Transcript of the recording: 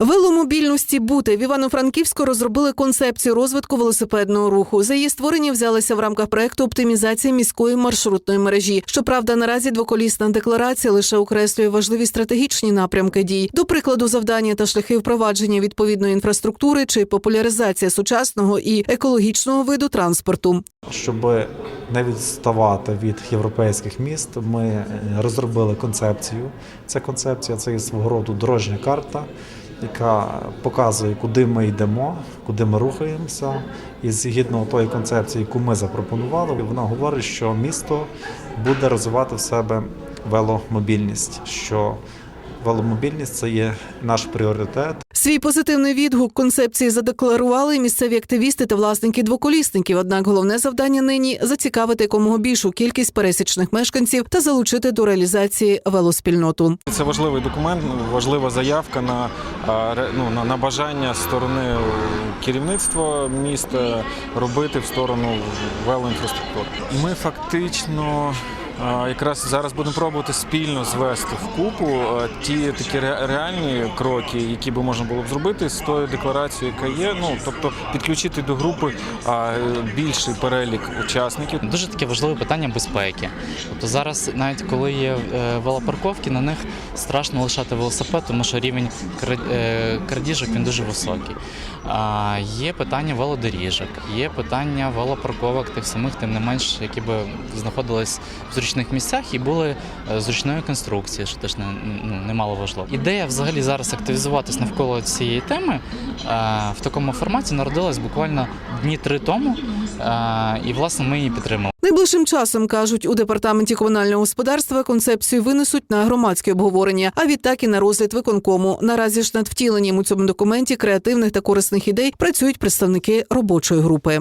Веломобільності бути в Івано-Франківську розробили концепцію розвитку велосипедного руху. За її створення взялися в рамках проекту оптимізації міської маршрутної мережі. Щоправда, наразі двоколісна декларація лише окреслює важливі стратегічні напрямки дій, до прикладу, завдання та шляхи впровадження відповідної інфраструктури чи популяризація сучасного і екологічного виду транспорту. Щоб не відставати від європейських міст, ми розробили концепцію. Ця концепція це є свого роду дорожня карта, яка показує, куди ми йдемо, куди ми рухаємося. І згідно тої концепції, яку ми запропонували, вона говорить, що місто буде розвивати в себе веломобільність. Що веломобільність це є наш пріоритет. Свій позитивний відгук концепції задекларували місцеві активісти та власники двоколісників. Однак головне завдання нині зацікавити якомога більшу кількість пересічних мешканців та залучити до реалізації велоспільноту. Це важливий документ, важлива заявка на, ну, на, на бажання сторони керівництва міста робити в сторону велоінфраструктури. Ми фактично. Якраз зараз будемо пробувати спільно звести в купу ті такі реальні кроки, які би можна було б зробити з тою декларацією, яка є. Ну тобто підключити до групи більший перелік учасників. Дуже таке важливе питання безпеки. Тобто зараз, навіть коли є е, велопарковки, на них страшно лишати велосипед, тому що рівень е, крадіжок він дуже високий. Є питання велодоріжок, є питання велопарковок тих самих, тим не менш, які би знаходились в зручних місцях і були е, зручної конструкції, що теж не, ну, немало важливо. Ідея взагалі зараз активізуватись навколо цієї теми е, в такому форматі народилась буквально дні три тому, е, і власне ми її підтримали. Найближчим часом кажуть у департаменті комунального господарства концепцію винесуть на громадське обговорення, а відтак і на розгляд виконкому. Наразі ж над втіленням у цьому документі креативних та корисних ідей працюють представники робочої групи.